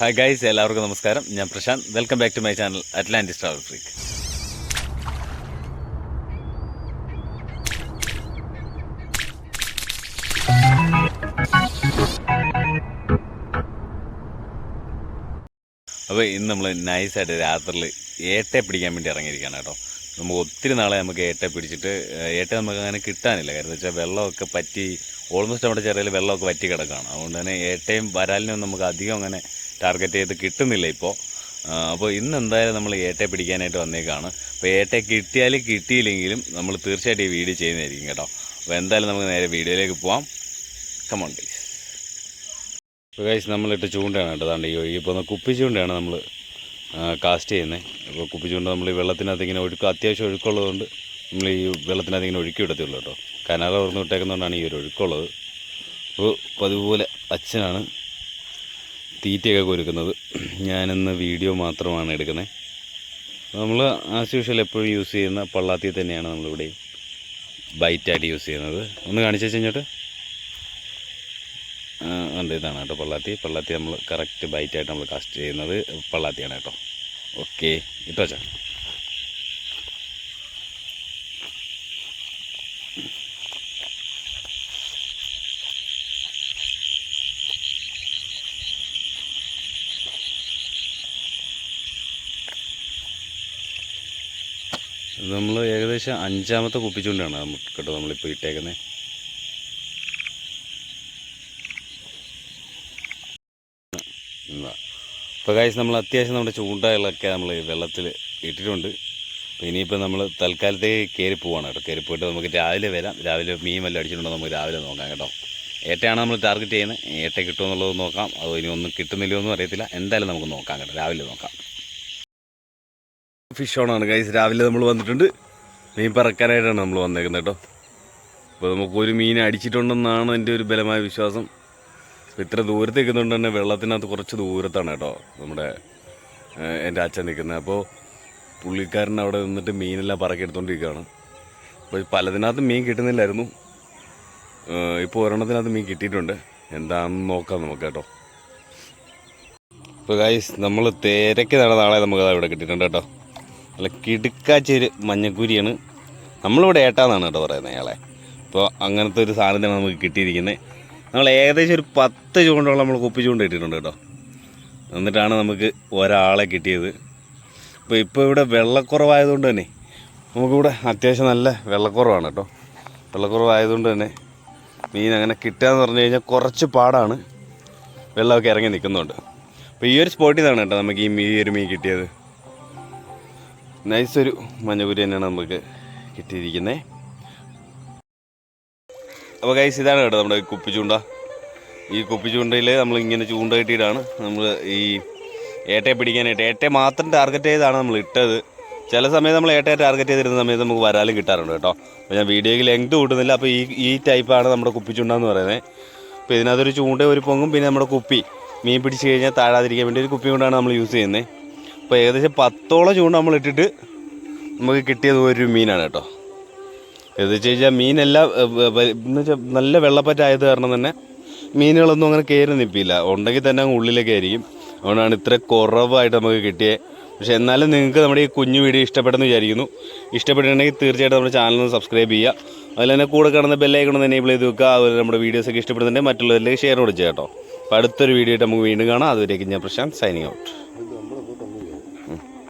Hi guys എല്ലാവർക്കും നമസ്കാരം. ഞാൻ Prashanth. Welcome back to my channel Atlantis travel freak അപ്പോൾ ഇന്ന് നമ്മൾ നൈസായിട്ട് രാത്രിയിൽ ഏട്ട പിടിക്കാൻ വേണ്ടി ഇറങ്ങിയിരിക്കുകയാണ് കേട്ടോ. നമുക്ക് ഒത്തിരി നാളെ നമുക്ക് ഏട്ട പിടിച്ചിട്ട് ഏട്ട നമുക്ക് അങ്ങനെ കിട്ടാനില്ല. കാരണം വെച്ചാൽ വെള്ളമൊക്കെ പറ്റി ഓൾമോസ്റ്റ് നമ്മുടെ ചെറിയ വെള്ളമൊക്കെ വറ്റി കിടക്കുകയാണ്. അതുകൊണ്ട് തന്നെ ഏട്ടയും വരാലിനും നമുക്ക് അധികം അങ്ങനെ ടാർഗറ്റ് ചെയ്ത് കിട്ടുന്നില്ല ഇപ്പോൾ അപ്പോൾ ഇന്ന് എന്തായാലും നമ്മൾ ഏട്ടെ പിടിക്കാനായിട്ട് വന്നേക്കാണ്. അപ്പോൾ ഏട്ടെ കിട്ടിയാൽ കിട്ടിയില്ലെങ്കിലും നമ്മൾ തീർച്ചയായിട്ടും ഈ വീഡിയോ ചെയ്യുന്നതായിരിക്കും കേട്ടോ. അപ്പോൾ എന്തായാലും നമുക്ക് നേരെ വീഡിയോയിലേക്ക് പോവാം. കമോൺ ഗൈസ് ഇപ്പോൾ ഗൈസ് നമ്മളിട്ട് ചൂണ്ടയാണ് കേട്ടോ. അതാണ്ട് ഈ ഒഴുകി കുപ്പി ചൂണ്ടയാണ് നമ്മൾ കാസ്റ്റ് ചെയ്യുന്നത് അപ്പോൾ കുപ്പി ചൂണ്ട നമ്മൾ ഈ വെള്ളത്തിനകത്ത് ഇങ്ങനെ ഒഴുക്ക് അത്യാവശ്യം ഒഴുക്കുള്ളതുകൊണ്ട് നമ്മൾ ഈ വെള്ളത്തിനകത്ത് ഇങ്ങനെ ഒഴുക്കി വിടത്തുള്ളൂ കേട്ടോ. കനാല തുറന്ന് വിട്ടേക്കുന്നതുകൊണ്ടാണ് ഈ ഒരു ഒഴുക്കുള്ളത്. അപ്പോൾ പതിപോലെ അച്ഛനാണ് തീറ്റയൊക്കെ കൊരുക്കുന്നത് ഞാനിന്ന് വീഡിയോ മാത്രമാണ് എടുക്കുന്നത്. നമ്മൾ ആസ് യൂഷ്വൽ എപ്പോഴും യൂസ് ചെയ്യുന്ന പള്ളാത്തി തന്നെയാണ് നമ്മളിവിടെ ബൈറ്റായിട്ട് യൂസ് ചെയ്യുന്നത്. ഒന്ന് കാണിച്ചു കഴിഞ്ഞിട്ട്? ഉണ്ട് ഇതാണ് കേട്ടോ പള്ളാത്തി. പള്ളാത്തി നമ്മൾ കറക്റ്റ് ബൈറ്റായിട്ട് നമ്മൾ കാസ്റ്റ് ചെയ്യുന്നത് പള്ളാത്തിയാണ് കേട്ടോ. ഓക്കെ ഇട്ടോ ചാ നമ്മൾ ഏകദേശം അഞ്ചാമത്തെ കുപ്പിച്ചുകൊണ്ടാണ് നമുക്ക് കേട്ടോ നമ്മളിപ്പോൾ ഇട്ടേക്കുന്നത് ഇപ്പോൾ കാഴ്ച നമ്മൾ അത്യാവശ്യം നമ്മുടെ ചൂണ്ടകളൊക്കെ നമ്മൾ വെള്ളത്തിൽ ഇട്ടിട്ടുണ്ട്. അപ്പോൾ ഇനിയിപ്പോൾ നമ്മൾ തൽക്കാലത്തേക്ക് കയറി പോവാണ് കേട്ടോ. കയറി പോയിട്ട് നമുക്ക് രാവിലെ വരാം. രാവിലെ മീൻ വല്ലതും അടിച്ചിട്ടുണ്ടോ നമുക്ക് രാവിലെ നോക്കാം കേട്ടോ. ഏട്ടയാണ് നമ്മൾ ടാർഗറ്റ് ചെയ്യുന്നത്. ഏട്ട കിട്ടുമോ എന്നുള്ളത് നോക്കാം. അതോ ഇനി ഒന്നും കിട്ടുന്നില്ലയോ എന്നും അറിയത്തില്ല. എന്തായാലും നമുക്ക് നോക്കാം കേട്ടോ. രാവിലെ നോക്കാം. ഫിഷ് ഓണാണ് ഗൈസ് രാവിലെ നമ്മൾ വന്നിട്ടുണ്ട്. മീൻ പറക്കാനായിട്ടാണ് നമ്മൾ വന്നേക്കുന്നത് കേട്ടോ. അപ്പോൾ നമുക്ക് ഒരു മീൻ അടിച്ചിട്ടുണ്ടെന്നാണ് എന്റെ ഒരു ബലമായ വിശ്വാസം. ഇത്ര ദൂരത്ത് നിൽക്കുന്നതുകൊണ്ട് തന്നെ വെള്ളത്തിനകത്ത് കുറച്ച് ദൂരത്താണ് കേട്ടോ നമ്മുടെ എന്റെ അച്ഛൻ നിൽക്കുന്നത്. അപ്പോൾ പുള്ളിക്കാരൻ അവിടെ നിന്നിട്ട് മീനെല്ലാം പറക്കിയെടുത്തോണ്ടിരിക്കുകയാണ്. അപ്പോൾ പലതിനകത്ത് മീൻ കിട്ടുന്നില്ലായിരുന്നു. ഇപ്പോൾ ഒരെണ്ണത്തിനകത്ത് മീൻ കിട്ടിയിട്ടുണ്ട്. എന്താണെന്ന് നോക്കാം നമുക്ക് കേട്ടോ. ഇപ്പോൾ ഗൈസ് നമ്മൾ തിരക്ക് നടന്ന ആളെ നമുക്ക് അത് അവിടെ കിട്ടിയിട്ടുണ്ട് കേട്ടോ. നല്ല കിടുക്കാച്ചൊരു മഞ്ഞക്കുരിയാണ്. നമ്മളിവിടെ ഏട്ടാന്നാണ് കേട്ടോ പറയുന്നത് അയാളെ അപ്പോൾ അങ്ങനത്തെ ഒരു സാധനത്തിനാണ് നമുക്ക് കിട്ടിയിരിക്കുന്നത് നമ്മൾ ഏകദേശം ഒരു പത്ത് ചൂണ്ടോളം നമ്മൾ കുപ്പി ചൂണ്ട ഇട്ടിട്ടുണ്ട് കേട്ടോ. എന്നിട്ടാണ് നമുക്ക് ഒരാളെ കിട്ടിയത്. അപ്പോൾ ഇപ്പോൾ ഇവിടെ വെള്ളക്കുറവായതുകൊണ്ട് തന്നെ നമുക്കിവിടെ അത്യാവശ്യം നല്ല വെള്ളക്കുറവാണ് കേട്ടോ. വെള്ളക്കുറവായതുകൊണ്ട് തന്നെ മീൻ അങ്ങനെ കിട്ടുക എന്ന് പറഞ്ഞു കഴിഞ്ഞാൽ കുറച്ച് പാടാണ്. വെള്ളമൊക്കെ ഇറങ്ങി നിൽക്കുന്നുണ്ട്. അപ്പോൾ ഈ ഒരു സ്പോട്ടിൽ നിന്നാണ് കേട്ടോ നമുക്ക് ഈ മീ ഒരു മീൻ കിട്ടിയത്. നൈസ് ഒരു മഞ്ഞക്കുരി തന്നെയാണ് നമുക്ക് കിട്ടിയിരിക്കുന്നത് അപ്പോൾ കൈസ് ഇതാണ് കേട്ടോ നമ്മുടെ കുപ്പി ചൂണ്ട ഈ കുപ്പി ചൂണ്ടയിൽ നമ്മൾ ഇങ്ങനെ ചൂണ്ട കെട്ടിയിട്ടാണ് നമ്മൾ ഈ ഏട്ടയെ പിടിക്കാനായിട്ട്. ഏട്ടയെ മാത്രം ടാർഗറ്റ് ചെയ്താണ് നമ്മൾ ഇട്ടത്. ചില സമയത്ത് നമ്മൾ ഏട്ടയെ ടാർഗറ്റ് ചെയ്തിരുന്ന സമയത്ത് നമുക്ക് വരാലും കിട്ടാറുണ്ട് കേട്ടോ. അപ്പോൾ ഞാൻ വീഡിയോയിൽ ലെങ്ത് കൂട്ടുന്നില്ല. അപ്പോൾ ഈ ഈ ടൈപ്പാണ് നമ്മുടെ കുപ്പി ചൂണ്ട എന്ന് പറയുന്നത് അപ്പോൾ ഇതിനകത്തൊരു ചൂണ്ട ഒരു പൊങ്ങും. പിന്നെ നമ്മുടെ കുപ്പി. മീൻ പിടിച്ച് കഴിഞ്ഞാൽ താഴാതിരിക്കാൻ വേണ്ടി ഒരു കുപ്പി കൊണ്ടാണ് നമ്മൾ യൂസ് ചെയ്യുന്നത് അപ്പോൾ ഏകദേശം പത്തോളം ചൂണ്ട നമ്മൾ ഇട്ടിട്ട് നമുക്ക് കിട്ടിയത് ഒരു മീനാണ് കേട്ടോ. എന്ന് വെച്ച് കഴിഞ്ഞാൽ മീനെല്ലാം നല്ല വെള്ളപ്പറ്റായത് കാരണം തന്നെ മീനുകളൊന്നും അങ്ങനെ കയറി നിൽപ്പില്ല ഉണ്ടെങ്കിൽ തന്നെ അങ്ങ് ഉള്ളിലൊക്കെ ആയിരിക്കും. അതുകൊണ്ടാണ് ഇത്ര കുറവായിട്ട് നമുക്ക് കിട്ടിയത് പക്ഷേ എന്നാലും നിങ്ങൾക്ക് നമ്മുടെ ഈ കുഞ്ഞു വീഡിയോ ഇഷ്ടപ്പെടുന്നു വിചാരിക്കുന്നു. ഇഷ്ടപ്പെട്ടിട്ടുണ്ടെങ്കിൽ തീർച്ചയായിട്ടും നമ്മുടെ ചാനൽ ഒന്ന് സബ്സ്ക്രൈബ് ചെയ്യുക. അതിൽ തന്നെ കൂടെ കാണുന്ന ബെല്ലൈക്കൺ ഒന്ന് എനേബിൾ ചെയ്ത് വെക്കുക. അതുപോലെ നമ്മുടെ വീഡിയോസൊക്കെ ഇഷ്ടപ്പെടുന്നുണ്ടെങ്കിൽ മറ്റുള്ളവരിലേക്ക് ഷെയർ കൊടുക്കുക കേട്ടോ. അപ്പോൾ അടുത്തൊരു വീഡിയോ ആയിട്ട് നമുക്ക് വീണ്ടും കാണാം. അതുവരേക്കും ഞാൻ പ്രശാന്ത് സൈനിങ് ഔട്ട്